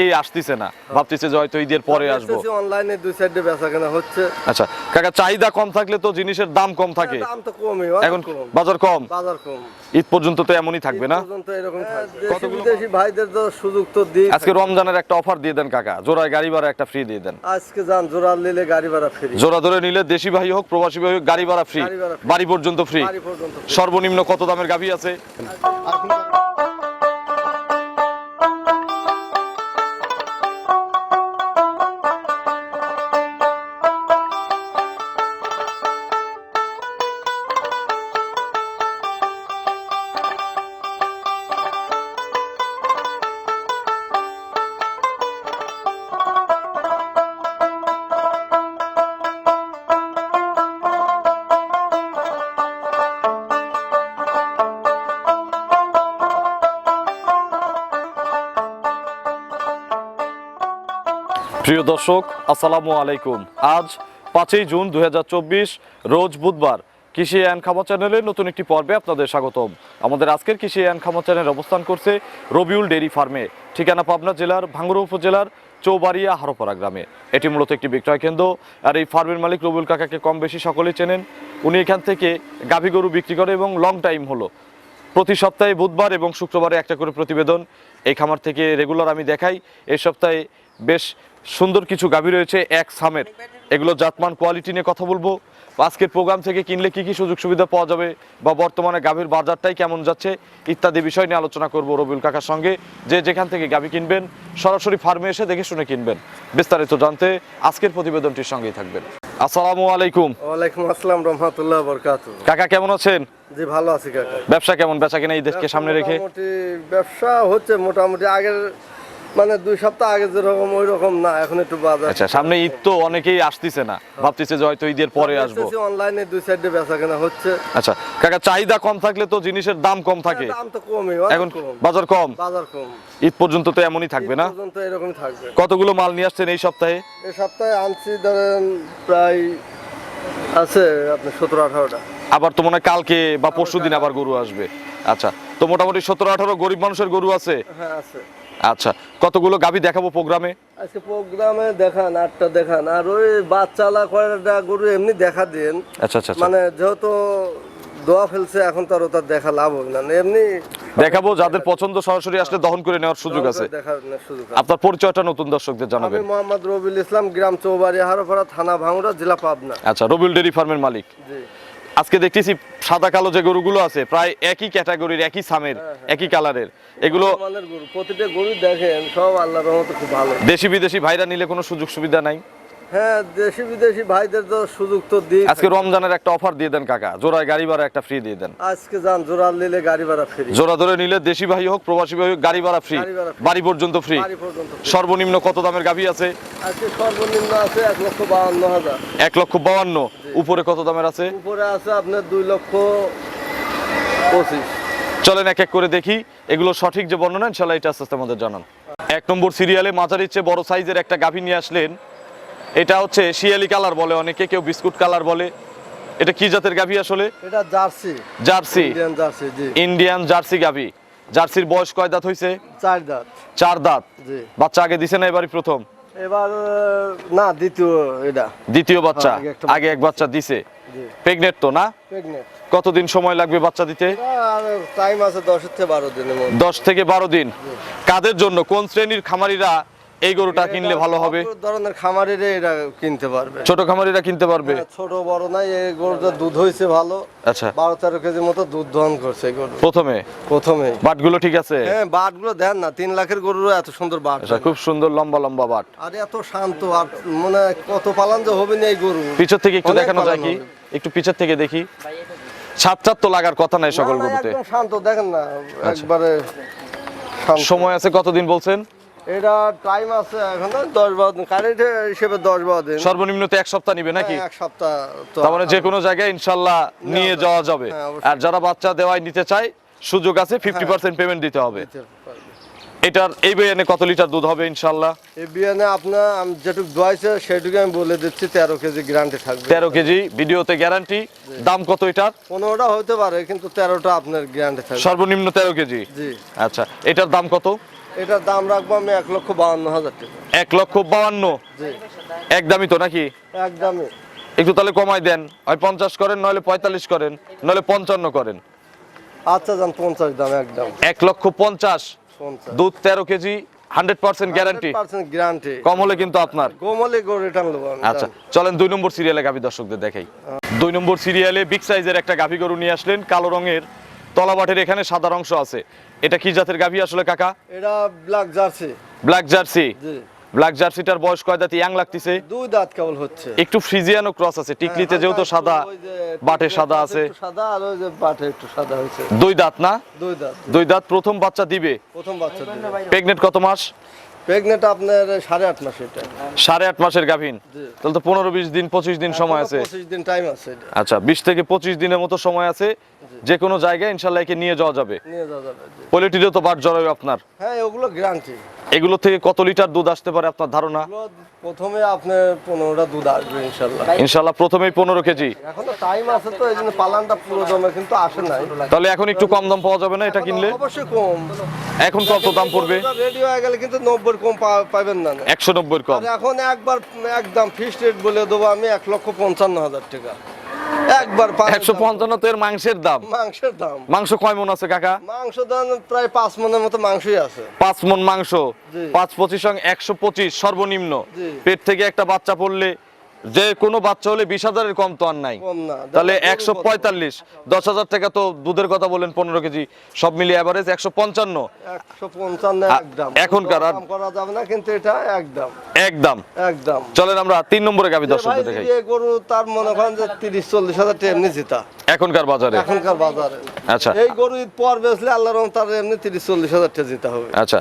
অনেকেই আসতেছে না। ভাবতেছে যে হয়তো ঈদের পরে আসব। অনলাইনে দুই সাইডে বেচা কেনা হচ্ছে। আচ্ছা কাকা চাহিদা কম থাকলে তো জিনিসের দাম কম থাকে। দাম তো কমই এখন বাজার কম? বাজার কম। ঈদ পর্যন্ত তো এমনই থাকবে না? পর্যন্ত এরকম থাকবে। কতগুলো? দেশি ভাইদের তো সুযোগ তো দিই। আজকে রমজানের একটা অফার দিয়ে দেন কাকা। জোড়ায় গাড়ি ভাড়া একটা ফ্রি দিয়ে দেন। আজকে যান জোড়া নিলে গাড়ি ভাড়া ফ্রি জোড়া ধরে নিলে দেশি ভাই হোক প্রবাসী ভাই হোক গাড়ি ভাড়া ফ্রি। বাড়ি পর্যন্ত ফ্রি। সর্বনিম্ন কত দামের গাভি আছে? প্রিয় দর্শক, আসসালামু আলাইকুম। আজ পাঁচই জুন দু হাজার চব্বিশ, রোজ বুধবার কৃষি অ্যান খামা চ্যানেলের নতুন একটি পর্বে আপনাদের স্বাগতম। আমাদের আজকের কৃষি অ্যান খামা চ্যানেল অবস্থান করছে রবিউল ডেরি ফার্মে, ঠিকানা পাবনা জেলার ভাঙ্গুড়া উপজেলার চৌবাড়িয়া হারোপাড়া গ্রামে। এটি মূলত একটি বিক্রয় কেন্দ্র, আর এই ফার্মের মালিক রবিউল কাকাকে কম বেশি সকলেই চেনেন। উনি এখান থেকে গাভী গরু বিক্রি করে এবং লং টাইম হলো। প্রতি সপ্তাহে বুধবার এবং শুক্রবারে একটা করে প্রতিবেদন এই খামার থেকে রেগুলার আমি দেখাই। এই সপ্তাহে বেশ সুন্দর কিছু গাভী রয়েছে এক সামের। এগুলো জাতমান কোয়ালিটি নিয়ে কথা বলব। আজকের প্রোগ্রাম থেকে কিনলে কি কি সুযোগ সুবিধা পাওয়া যাবে বা বর্তমানে গাভীর বাজারটাই কেমন যাচ্ছে ইত্যাদি বিষয় নিয়ে আলোচনা করব রবিউল কাকার সঙ্গে। যে যেখান থেকে গাভী কিনবেন সরাসরি ফার্মে এসে দেখে শুনে কিনবেন। বিস্তারিত জানতে আজকের প্রতিবেদনটির সঙ্গেই থাকবেন। আসসালামু আলাইকুম। ওয়ালাইকুম আসসালাম রহমতুল্লাহ বরকাত কাকা কেমন আছেন? জি ভালো আছি কাকা। ব্যবসা কেমন? বেচা কিনা এই দেশকে সামনে রেখে? ব্যবসা হচ্ছে মোটামুটি আগের মানে দুই সপ্তাহ আগে যেরকম ওই রকম না এখন একটু বাজার। আচ্ছা সামনে ঈদ তো অনেকেই আসতেছে না। ভাবতেছে যে হয়তো ঈদের পরে আসব। অনলাইনে দুই সাইডে বেচা কেনা হচ্ছে। আচ্ছা কাকা চাহিদা কম থাকলে তো জিনিসের দাম কম থাকে। দাম তো কমই এখন বাজার কম? বাজার কম। ঈদ পর্যন্ত তো এমনই থাকবে না? পর্যন্ত এরকম থাকবে। কতগুলো মাল নিয়ে আসছেন এই সপ্তাহে? এই সপ্তাহে আনছি ধরেন প্রায় আছে আপনার সতেরো আঠারোটা। আবার তো মনে হয় কালকে বা পরশু দিন আবার গরু আসবে। আচ্ছা তো মোটামুটি সতেরো আঠারো গরিব মানুষের গরু আছে। হ্যাঁ আছে। আচ্ছা কতগুলো গাভী দেখাবো প্রোগ্রামে? আজকে প্রোগ্রামে দেখান আটটা দেখান। আর ওই বাচ্চালা কয়টা গরু এমনি দেখা দেন। আচ্ছা আচ্ছা আচ্ছা। মানে যেহেতু দোয়া ফেলছে এখন তো আর ওটা দেখা লাভ হবে না। এমনি দেখাবো যাদের পছন্দ সরাসরি আসলে দহন করে নেওয়ার সুযোগ আছে। সুযোগ। আপনার পরিচয়টা নতুন দর্শকদের জানাবেন। আমি মোহাম্মদ রবিউল ইসলাম গ্রাম চৌবাড়ি হারোপাড়া থানা ভাঙড়া জেলা পাবনা। আচ্ছা রবিউল ডেরি ফার্মের মালিক। জি। আজকে দেখতেছি সাদা কালো যে গরুগুলো আছে প্রায় একই ক্যাটাগরির একই সামের একই কালারের। এগুলো গরু প্রতিটা গরু দেখেন সব আল্লাহর রহমতে খুব ভালো। দেশি বিদেশি ভাইরা নিলে কোনো সুযোগ সুবিধা নাই। হ্যাঁ দেশি বিদেশি ভাইদের তো সুযোগ তো দিই আজকে রমজানের একটা অফার দিয়ে দেন কাকা। জোড়ায় গাড়ি ভাড়া একটা ফ্রি দিয়ে দেন। আজকে যান জোড়া নিলে গাড়ি ভাড়া ফ্রি জোড়া ধরে নিলে দেশি ভাই হোক প্রবাসী ভাই হোক গাড়ি ভাড়া ফ্রি। বাড়ি পর্যন্ত ফ্রি। সর্বনিম্ন কত দামের গাভী আছে? আজকে সর্বনিম্ন আছে এক লক্ষ বাহান্ন হাজার। এক লক্ষ বাউান্ন উপরে কত দামের আছে? উপরে আছে আপনার দুই লক্ষ পঁচিশ। চলেন এক এক করে দেখি। এগুলো সঠিক যে বর্ণনা ইনশাল্লাহ এটা আস্তে আস্তে আমাদের জানান। এক নম্বর সিরিয়ালে মাঝারির চেয়ে বড় সাইজের একটা গাভী নিয়ে আসলেন এটা হচ্ছে শিয়ালি কালার বলে অনেকে কেউ বিস্কুট কালার বলে। এটা কি জাতের গাভী আসলে? এটা জার্সি। জার্সি? ইন্ডিয়ান জার্সি জি। ইন্ডিয়ান জার্সি গাভী। জার্সির বয়স কয় দাঁত হইছে? চার দাঁত। চার দাঁত। জি। বাচ্চা আগে দিছে না এবারই প্রথম? এবার না দ্বিতীয় এটা। দ্বিতীয় বাচ্চা? আগে এক বাচ্চা দিছে? জি। প্রেগনেন্ট তো না? প্রেগনেন্ট কতদিন সময় লাগবে বাচ্চা দিতে? টাইম আছে দশ থেকে বারো দিনের মধ্যে। দশ থেকে বারো দিন। কাদের জন্য? কোন শ্রেণির খামারিরা এই গরুটা কিনলে ভালো হবে। ধরনের খামারের এটা কিনতে পারবে। ছোট খামারিরা কিনতে পারবে? হ্যাঁ, ছোট বড় নাই এই গরুটা দুধ হয়েছে ভালো। আচ্ছা। বারো তেরো কেজি মতো দুধ দহন করছে গরু। প্রথমে? প্রথমে। বাটগুলো ঠিক আছে? হ্যাঁ বাটগুলো দেন না তিন লাখের গরুর এত সুন্দর বাট আচ্ছা খুব সুন্দর লম্বা লম্বা বাট। আর এত শান্ত আর মানে কত পালান যে হবে না এই গরু। পিছের থেকে একটু দেখানো যায় কি? একটু পিছের থেকে দেখি। সাত চার তো লাগার কথা নাই সকল গরুতে। শান্ত দেখেন না একবারে সময় আছে কতদিন বলছেন? এটা টাইম আছে এখন তো দশ বারো দিন। কারেন্ট হিসেবে দশ বারো দিন। সর্বনিম্ন তো এক সপ্তাহ নিবে নাকি? হ্যাঁ, এক সপ্তাহ তার মানে যে কোনো জায়গায় ইনশাল্লাহ নিয়ে যাওয়া যাবে। হ্যাঁ, আর যারা বাচ্চা দেওয়ায় নিতে চায় সুযোগ আছে ফিফটি পার্সেন্ট পেমেন্ট দিতে হবে। এটার এই বইয়ানে কত লিটার দুধ হবে ইনশাল্লাহ? এই বিয়ানে আপনার আমি যেটুকু দোয়াইছে সেটুকু আমি বলে দিচ্ছি তেরো কেজি গ্যারান্টি থাকবে। তেরো কেজি ভিডিওতে গ্যারান্টি দাম কত এটার? পনেরোটা হতে পারে কিন্তু তেরোটা আপনার গ্যারান্টি থাকবে। সর্বনিম্ন তেরো কেজি। জি। আচ্ছা এটার দাম কত? এটার দাম রাখব আমি এক লক্ষ বাউন্ন হাজার টাকা। এক লক্ষ বাউান্ন একদমই তো নাকি? একদমই। একটু তাহলে কমাই দেন। হয় পঞ্চাশ করেন নইলে পঁয়তাল্লিশ করেন নইলে পঞ্চান্ন করেন। আচ্ছা যান পঞ্চাশ দাম একদম। এক লক্ষ পঞ্চাশ? দুধ তেরো kg hundred percent guarantee guarantee কম হলে কিন্তু আপনার। গোমলে গো রিটার্ন আচ্ছা চলেন দুই নম্বর সিরিয়ালে গাভী দর্শকদের দেখাই। দুই নম্বর সিরিয়ালে বিগ সাইজের একটা গাভী গরু নিয়ে আসলেন কালো রঙের তলাবাটের এখানে সাদা অংশ আছে। এটা কি জাতের গাভী আসলে কাকা? এটা black Jersey black Jersey black জার্সিটার বয়স কয় দাঁত? ইয়াং লাগতেছে? দুই দাঁত কেবল হচ্ছে। একটু ফ্রিজিয়ানো ক্রস আছে। টিকলিতে হ্যাঁ, যেহেতু সাদা একটু বাটে সাদা আছে। একটু সাদা আর ওই যে বাটে একটু সাদা হয়েছে। দুই দাঁত না? দুই দাঁত। দুই দাঁত প্রথম বাচ্চা দিবে? প্রথম বাচ্চা দিবে। প্রেগন্যান্ট কত মাস? প্রেগনেন্ট আপনার সাড়ে আট মাস এটা সাড়ে আট মাসের গাভীন? তাহলে তো পনেরো বিশ দিন পঁচিশ দিন সময় আছে। পঁচিশ দিন টাইম আছে আচ্ছা বিশ থেকে পঁচিশ দিনের মতো সময় আছে। যে কোনো জায়গায় ইনশাল্লাহ একে নিয়ে যাওয়া যাবে। নিয়ে যাওয়া যাবে পোলিটিরও তো বাট জড়াবে আপনার। হ্যাঁ ওগুলো গ্যারান্টি এগুলো থেকে কত লিটার দুধ আসতে পারে আপনার ধারণা? প্রথমে আপনার পনেরোটা দুধ আসবে ইনশাল্লাহ ইনশাল্লাহ প্রথমেই পনেরো কেজি। এখনও টাইম আছে তো এই জন্য পালানটা পুরো দমে কিন্তু আসে নাই। তাহলে এখন একটু কম দাম পাওয়া যাবে না এটা কিনলে? অবশ্যই কম। এখন কত দাম পড়বে? রেডি হয়ে গেলে কিন্তু নব্বই কম পাবেন না না। একশো নব্বই কম। এখন একবার একদম ফিক্সড রেট বলে দেবো আমি এক লক্ষ পঞ্চান্ন হাজার টাকা। একবার একশো পঞ্চান্ন তো এর মাংসের দাম। মাংসের দাম। মাংস কয় মন আছে কাকা? মাংস দাম প্রায় পাঁচ মনের মতো মাংসই আছে। পাঁচ মন মাংস। পাঁচ পঁচিশ সঙ্গে একশো পঁচিশ সর্বনিম্ন। পেট থেকে একটা বাচ্চা পড়লে যে কোনো বাচ্চা হলে বিশ হাজারের কম তো আর নাই। তাহলে একশো পঁয়তাল্লিশ দশ হাজার টাকা তো দুধের কথা বলেন পনেরো কেজি সব মিলিয়ে অ্যাভারেজ একশো পঞ্চান্ন। এখনকার আর- করা যাবে না কিন্তু এটা একদম একদম একদম চলেন আমরা তিন নম্বরে ভাই দর্শকদের দেখাই। গরু তার মনে করেন যে তিরিশ চল্লিশ হাজার টাকা এমনি জিতা। এখনকার বাজারে। এখনকার বাজারে। আচ্ছা। এই গরু ঈদ পর বেচলে আল্লাহ রহম তার এমনি তিরিশ চল্লিশ হাজার টাকা জিতা হবে। আচ্ছা।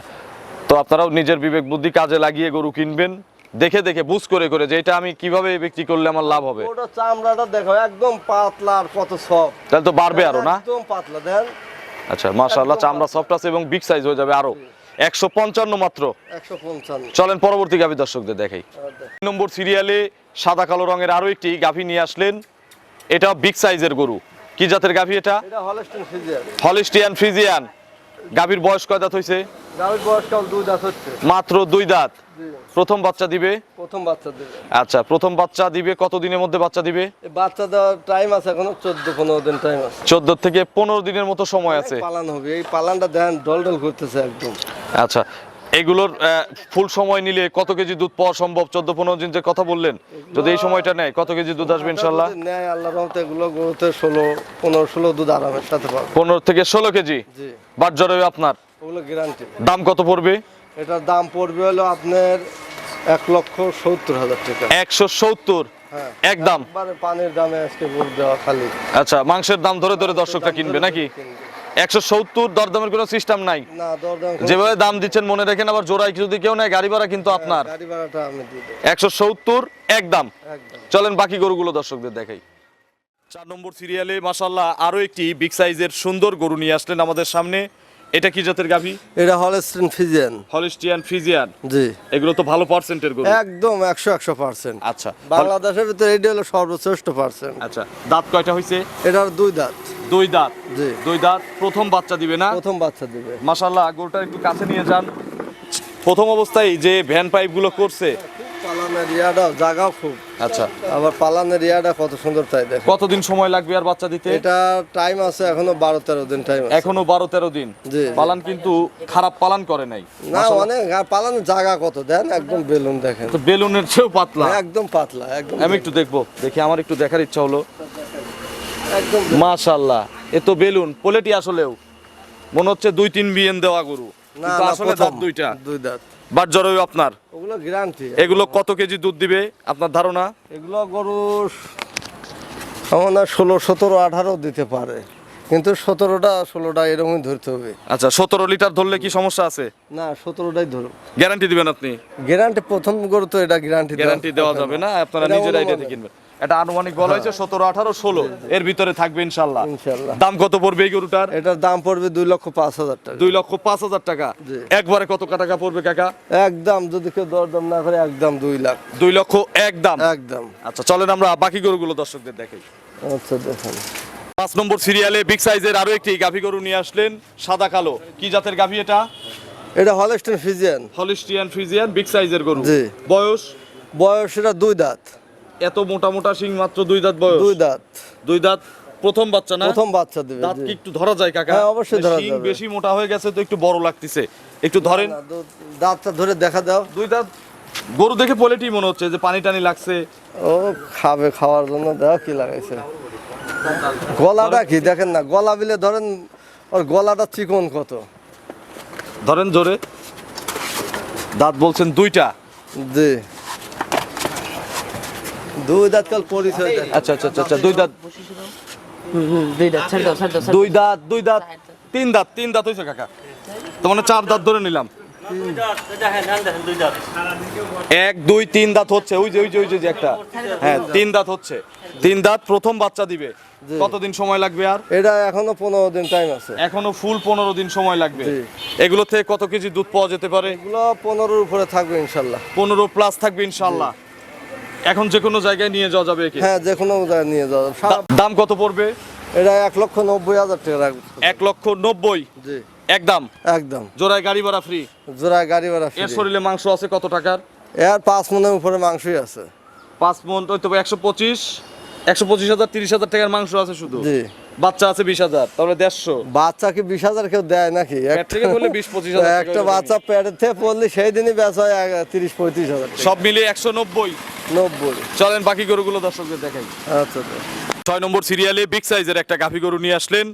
তো আপনারাও নিজের বিবেক বুদ্ধি কাজে লাগিয়ে গরু কিনবেন। দেখে দেখে বুঝ করে করে যে এটা আমি কীভাবে বিক্রি করলে আমার লাভ হবে। ওটা চামড়াটা দেখো একদম পাতলা আর কত সব তাহলে তো বাড়বে আরও না? একদম পাতলা দেন। আচ্ছা মাশাআল্লাহ চামড়া সফট আছে এবং বিগ সাইজ হয়ে যাবে আরও। একশো পঞ্চান্ন মাত্র। একশো পঞ্চান্ন। চলেন পরবর্তী গাভী দর্শকদের দেখাই। তিন নম্বর সিরিয়ালে সাদা কালো রঙের আরও একটি গাভী নিয়ে আসলেন। এটা বিগ সাইজের গরু। কি জাতের গাভী এটা? এটা হলস্টিন ফিজিয়ার হলিস্টিয়ান ফ্রিজিয়ান গাভীর বয়স কয় দাঁত হয়েছে গাভীর বয়স কাল দুই দাঁত হচ্ছে। মাত্র দুই দাঁত? প্রথম বাচ্চা দিবে? প্রথম বাচ্চা দিবে। আচ্ছা প্রথম বাচ্চা দিবে কত দিনের মধ্যে বাচ্চা দিবে? বাচ্চা দেওয়ার টাইম আছে এখন চোদ্দ পনেরো দিন টাইম আছে। চোদ্দ থেকে পনেরো দিনের মতো সময় আছে। পালান হবে এই পালানটা দেন ডলডল ডল করতেছে একদম। আচ্ছা এগুলোর ফুল সময় নিলে কত কেজি দুধ পাওয়া সম্ভব? চোদ্দ পনেরো দিন যে কথা বললেন যদি এই সময়টা নেয় কত কেজি দুধ আসবে ইনশাল্লাহ নেয় আল্লাহ রহমতে এগুলো গরুতে ষোলো পনেরো ষোলো দুধ আরামের সাথে পাবে। পনেরো থেকে ষোলো কেজি? বাট জড়াবে আপনার? ওগুলো গ্যারান্টি দাম কত পড়বে? এটার দাম পড়বে হলো আপনার এক লক্ষ সত্তর হাজার টাকা। একশো সত্তর? হ্যাঁ। একদম পানির দামে আজকে দেওয়া খালি। আচ্ছা মাংসের দাম ধরে ধরে দর্শকরা কিনবে নাকি? একশো সত্তর দরদামের কোনো সিস্টেম নাই। না দরদাম যেভাবে দাম দিচ্ছেন মনে রাখেন আবার জোড়ায় যদি কেউ নেয় গাড়ি ভাড়া কিন্তু আপনার। গাড়ি ভাড়াটা আমি দিয়ে দেবো। একশো সত্তর একদম। একদম। চলেন বাকি গরুগুলো দর্শকদের দেখাই। চার নম্বর সিরিয়ালে মাসাল্লাহ আরও একটি বিগ সাইজের সুন্দর গরু নিয়ে আসলেন আমাদের সামনে। এটা কি জাতের গাভী? এটা হলস্টিন ফিজিয়ান। হলিস্টিয়ান ফ্রিজিয়ান জি। এগুলো তো ভালো পার্সেন্টের গরু। একদম একশো একশো পার্সেন্ট আচ্ছা। বাংলাদেশের ভিতরে এটা হলো সর্বশ্রেষ্ঠ পার্সেন্ট আচ্ছা দাঁত কয়টা হয়েছে এটার দুই দাঁত। দুই দাঁত? জি। দুই দাঁত প্রথম বাচ্চা দিবে না? প্রথম বাচ্চা দিবে। মাসাল্লাহ গরুটা একটু কাছে নিয়ে যান। প্রথম অবস্থায় যে ভ্যান পাইপগুলো করছে পালানের খুব। আচ্ছা। আবার পালানের ইয়াটা কত সুন্দর তাই দেখো। কতদিন সময় লাগবে আর বাচ্চা দিতে? এটা টাইম আছে এখনও বারো তেরো দিন টাইম এখনও বারো তেরো দিন পালান কিন্তু খারাপ পালান করে নাই। না অনেক পালানের জায়গা কত? দেন একদম বেলুন দেখেন। তো বেলুনের চেয়েও পাতলা। একদম পাতলা একদম আমি একটু দেখব। দেখি আমার একটু দেখার ইচ্ছা হলো। একদম। মাশাল্লাহ এ তো বেলুন পোলেটি আসলেও। মনে হচ্ছে দুই তিন বিয়েন দেওয়া গরু। না আসলে দাঁত দুইটা। দুই দাঁত। বাট জড়াবে আপনার। ওগুলো গ্যারান্টি এগুলো কত কেজি দুধ দিবে? আপনার ধারণা? এগুলো গরু আমার ষোলো সতেরো আঠারো দিতে পারে। কিন্তু সতেরোটা ষোলোটা এরকমই ধরতে হবে। আচ্ছা সতেরো লিটার ধরলে কি সমস্যা আছে? না সতেরোটাই ধরো গ্যারান্টি দিবেন আপনি? গ্যারান্টি প্রথম গরু তো এটা গ্যারান্টি গ্যারান্টি দেওয়া যাবে না আপনারা নিজের। আইডিয়াতে কিনবেন। এটা আনুমানিক বলা হয়েছে সতেরো আঠারো ষোলো। এর ভিতরে থাকবে ইনশাল্লাহ। দাম কত পড়বে এই গরুটার? এটার দাম পড়বে দুই লক্ষ পাঁচ হাজার টাকা। দুই লক্ষ পাঁচ হাজার টাকা। একবারে কত টাকা পড়বে কাকা? একদম যদি কেউ দরদাম না করে একদম দুই লাখ। দুই লক্ষ এক দাম। একদম। আচ্ছা চলেন আমরা বাকি গরুগুলো দর্শকদের দেখাই। আচ্ছা দেখেন। পাঁচ নম্বর সিরিয়ালে বিগ সাইজের আরও একটি গাভী গরু নিয়ে আসলেন সাদা কালো। কি জাতের গাভী এটা? এটা Holstein Friesian. Holstein Friesian big সাইজের গরু। জি। বয়স? বয়স এটা দুই দাঁত। এত মোটা মোটা শিং মাত্র দুই দাঁত বয়স? দুই দাঁত। দুই দাঁত প্রথম বাচ্চা না? প্রথম বাচ্চা দিবে দাঁত কি একটু ধরা যায় কাকা? হ্যাঁ, অবশ্যই ধরা শিং যাবে। বেশি মোটা হয়ে গেছে তো একটু বড় লাগতেছে। একটু ধরেন। দাঁতটা ধরে দেখা দাও। দুই দাঁত। গরু দেখে পোলেটি মনে হচ্ছে যে পানি টানি লাগছে। ও খাবে খাওয়ার জন্য দাও কি লাগাইছে। গলাটা কি দেখেন না গলা বিলে ধরেন ওর গলাটা চিকন কত। ধরেন জোরে। দাঁত বলছেন দুইটা। জি। দুই দাঁত কাল পরিচয় আচ্ছা আচ্ছা আচ্ছা, আচ্ছা দুই দাঁত। হুম হুম দুই দাঁত ছেড়ে দাও ছেড়ে দাও দুই দাঁত। দুই দাঁত তিন দাঁত তিন দাঁত হয়েছে কাকা। তো মানে চার দাঁত ধরে নিলাম। এক দুই তিন দাঁত হচ্ছে। ওই যে ওই যে ওই যে যে একটা। হ্যাঁ তিন দাঁত হচ্ছে। তিন দাঁত প্রথম বাচ্চা দিবে। কতদিন সময় লাগবে আর? এটা এখনও পনেরো দিন টাইম আছে। এখনও ফুল পনেরো দিন সময় লাগবে। এগুলো থেকে কত কেজি দুধ পাওয়া যেতে পারে? এগুলো পনেরোর উপরে থাকবে ইনশাল্লাহ। পনেরো প্লাস থাকবে ইনশাল্লাহ। এখন যে কোনো জায়গায় নিয়ে যাওয়া যাবে একে? হ্যাঁ যে কোনো জায়গায় নিয়ে যাওয়া যাবে। দাম কত পড়বে? এটা এক লক্ষ নব্বই হাজার টাকা রাখবে। এক লক্ষ নব্বই? জি। একদম একদম। জোড়ায় গাড়ি ভাড়া ফ্রি জোড়া গাড়ি ভাড়া ফ্রি এর শরীরে মাংস আছে কত টাকার? এর পাঁচ মনের উপরে মাংসই আছে। পাঁচ মন ওই তো একশো পঁচিশ একশো পঁচিশ হাজার তিরিশ হাজার টাকার মাংস আছে শুধু? জি। বাচ্চা আছে বিশ হাজার তাহলে দেড়শো। বাচ্চা কি বিশ হাজার কেউ দেয় নাকি? পেট থেকে বললে 20 25 হাজার একটা বাচ্চা পেটের থেকে পড়লে সেই দিনই বেচা হয় তিরিশ পঁয়ত্রিশ হাজার। সব মিলিয়ে একশো নব্বই। নব্বই। চলেন বাকি গরুগুলো দর্শকদের দেখাই। আচ্ছা আচ্ছা। ছয় নম্বর সিরিয়ালে বিগ সাইজের একটা গাভী গরু নিয়ে আসলেন।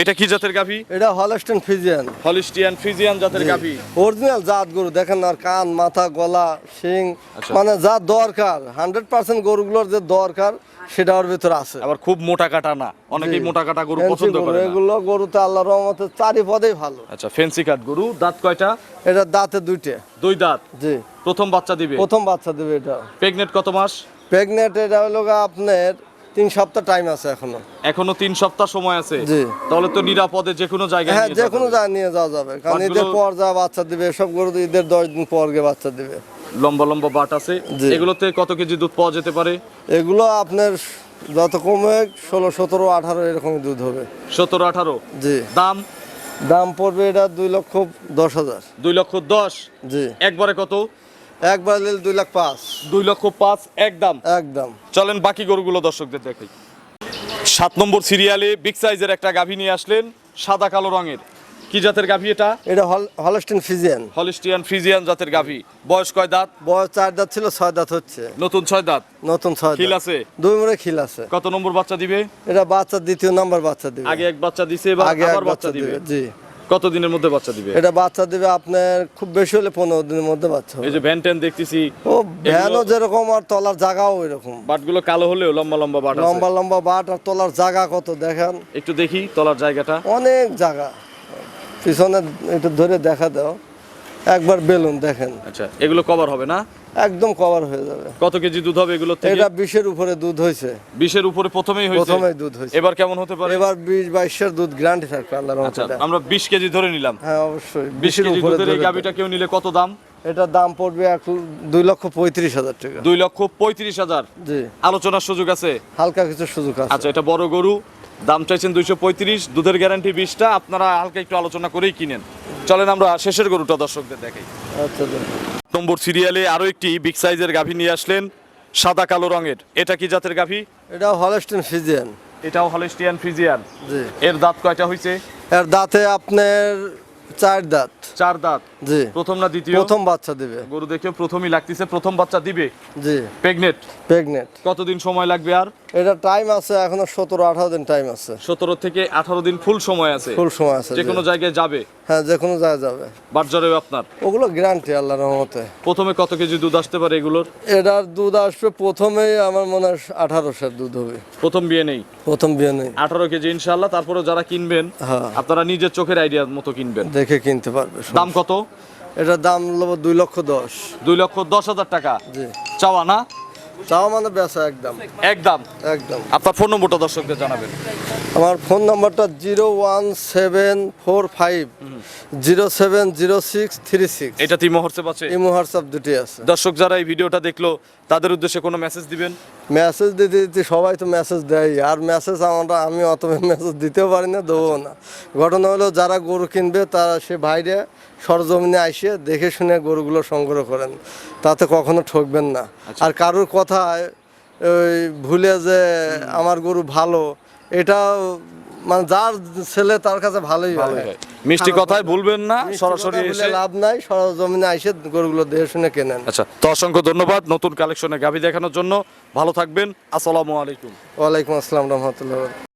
এটা কি জাতের গাভী? এটা হলস্টেন ফিজিয়ান হলিস্টিয়ান ফিজিয়ান জাতের গাভি। অরিজিনাল জাত গরু দেখেন আর কান মাথা গলা শিং আচ্ছা। মানে যা দরকার হান্ড্রেড পার্সেন্ট গরুগুলোর যে দরকার সেটা ওর ভিতরে আছে। আবার খুব মোটা কাটা না অনেকেই মোটা কাটা গরু পছন্দ করে না। এগুলো গরুতে আল্লাহ রহমতে চারি পদেই ভালো। আচ্ছা ফেন্সি কাট গরু দাঁত কয়টা? এটা দাঁতে দুইটে। দুই দাঁত? জি। প্রথম বাচ্চা দিবে? প্রথম বাচ্চা দেবে এটা। প্রেগনেট কত মাস? প্রেগনেন্ট এটা হলো আপনার তিন সপ্তাহ টাইম আছে এখনও। এখনও তিন সপ্তাহ সময় আছে? জি। তাহলে তো নিরাপদে যে কোনো জায়গায় হ্যাঁ যে কোনো। জায়গায় নিয়ে যাওয়া যাবে। কারণ ঈদের পর যা বাচ্চা দিবে সব গরু ঈদের দশ দিন পর গিয়ে বাচ্চা দিবে। লম্বা লম্বা বাট আছে। এগুলোতে কত কেজি দুধ পাওয়া যেতে পারে? এগুলো আপনার যত কমে ষোলো সতেরো আঠারো এরকম দুধ হবে। সতেরো আঠারো? জি। দাম? দাম পড়বে এটা দুই লক্ষ দশ হাজার। দুই লক্ষ দশ? জি। একবারে কত? একবার নিলে দুই লাখ পাঁচ। দুই লক্ষ পাঁচ একদম। একদম। চলেন বাকি গরুগুলো দর্শকদের দেখাই। সাত নম্বর সিরিয়ালে বিগ সাইজের একটা গাভী নিয়ে আসলেন সাদা কালো রঙের। কি জাতের গাভী এটা? এটা হল হলস্টিন ফিজিয়ান। হলিস্টিয়ান ফ্রিজিয়ান জাতের গাভী। বয়স কয় দাঁত? বয়স চার দাঁত ছিল ছয় দাঁত হচ্ছে। নতুন ছয় দাঁত? নতুন ছয় খিল আছে? দুই মুড়ে খিল আছে। কত নম্বর বাচ্চা দিবে? এটা বাচ্চা দ্বিতীয় নাম্বার বাচ্চা দিবে। আগে এক বাচ্চা দিছে এবার আগে আবার বাচ্চা দিবে জি। কত দিনের মধ্যে বাচ্চা দিবে? এটা বাচ্চা দিবে আপনার খুব বেশি হলে পনেরো দিনের মধ্যে বাচ্চা এই যে ভ্যান ট্যান দেখতেছি ও ভ্যানও যেরকম আর তলার জায়গাও এরকম রকম বাটগুলো কালো হলেও লম্বা লম্বা বাট আছে। লম্বা লম্বা বাট আর তলার জায়গা কত দেখেন? একটু দেখি তলার জায়গাটা। অনেক জায়গা। পিছনে একটু ধরে দেখা দাও। একবার বেলুন দেখেন। আচ্ছা এগুলো কভার হবে না? একদম কভার হয়ে যাবে। কত কেজি দুধ হবে এগুলো থেকে? এটা বিশের উপরে দুধ হয়েছে। বিশের উপরে প্রথমেই হয়েছে? প্রথমেই দুধ হয়েছে। এবার কেমন হতে পারে? এবার বিশ বাইশের দুধ গ্যারান্টি থাকবে আল্লাহর আচ্ছা রহমতে। আমরা বিশ কেজি ধরে নিলাম। হ্যাঁ অবশ্যই। বিশ বিশের কেজি উপরে দুধের এই ধরে গাভিটা কেউ নিলে কত দাম। এটার দাম পড়বে দুই লক্ষ পঁয়ত্রিশ হাজার টাকা। দুই লক্ষ পঁয়ত্রিশ হাজার। জি। আলোচনার সুযোগ আছে? হালকা কিছু সুযোগ আছে। আচ্ছা এটা বড় গরু। দাম চাইছেন দুইশো পঁয়ত্রিশ দুধের গ্যারান্টি বিশটা। আপনারা হালকা একটু আলোচনা করেই কিনেন। চলেন আমরা শেষের গরুটা দর্শকদের দেখাই। আচ্ছা নম্বর সিরিয়ালে আরও একটি বিগ সাইজের গাভী নিয়ে আসলেন সাদা কালো রঙের। এটা কি জাতের গাভী? এটাও হলস্টিন ফিজিয়ান। এটাও হলেস্টিয়ান ফিজিয়ান। এর দাঁত কয়টা হয়েছে এর দাঁতে আপনার চার দাঁত। চার দাঁত। জি। প্রথম না দ্বিতীয়? প্রথম বাচ্চা দিবে। গরু দেখে প্রথমই লাগতেছে প্রথম বাচ্চা দিবে? জি। প্রেগনেট প্রেগনেন্ট কতদিন সময় লাগবে আর? এটা টাইম আছে এখনও সতেরো আঠারো দিন টাইম আছে। সতেরো থেকে আঠারো দিন ফুল সময় আছে। ফুল সময় আছে যে কোনো জায়গায় যাবে? হ্যাঁ যে কোনো জায়গায় যাবে। বাটজরেও আপনার? ওগুলো গ্যারান্টি আল্লাহর রহমতে। প্রথমে কত কেজি দুধ আসতে পারে এগুলোর? এটার দুধ আসবে প্রথমেই আমার মনে হয় আঠারোশোর দুধ হবে। প্রথম বিয়ে নেই? প্রথম বিয়ে নেই। আঠারো কেজি ইনশাল্লাহ তারপরে যারা কিনবেন হ্যাঁ। আপনারা নিজের চোখের আইডিয়ার মতো কিনবেন। দেখে কিনতে পারবে দাম কত? এটার দাম দুই লক্ষ দশ। দুই লক্ষ দশ হাজার টাকা। জি। চাওয়া না? তাও মানে বেচা একদম। একদম। একদম। আপনার ফোন নম্বরটা দর্শকদের জানাবেন। আমার ফোন নাম্বারটা zero one seven four five zero seven zero six three six. এটা তিমো হোয়াটসঅ্যাপ আছে। ইমো হোয়াটসঅ্যাপ দুটি আছে। দর্শক যারা এই ভিডিওটা দেখল তাদের উদ্দেশ্যে কোনো মেসেজ দিবেন? মেসেজ দিতে দিতে সবাই তো মেসেজ দেয় আর মেসেজ আমরা আমি অত মেসেজ দিতেও পারি না দেবো না। ঘটনা হলো যারা গরু কিনবে তারা সে বাইরে সরজমিনে আইসে দেখে শুনে গরুগুলো সংগ্রহ করেন। তাতে কখনো ঠকবেন না। আর কারোর কথায় ওই ভুলে যে আমার গরু ভালো এটা মানে যার ছেলে তার কাছে ভালোই ভালোই হয়। হয় মিষ্টি কথায় ভুলবেন না সরাসরি এসে লাভ নাই সরজমিনে এসে গরুগুলো দেখে শুনে কেনেন। আচ্ছা তো অসংখ্য ধন্যবাদ নতুন কালেকশনে গাভী দেখানোর জন্য। ভালো থাকবেন আসসালামু আলাইকুম। ওয়ালাইকুম আসসালাম রহমতুল্লাহ।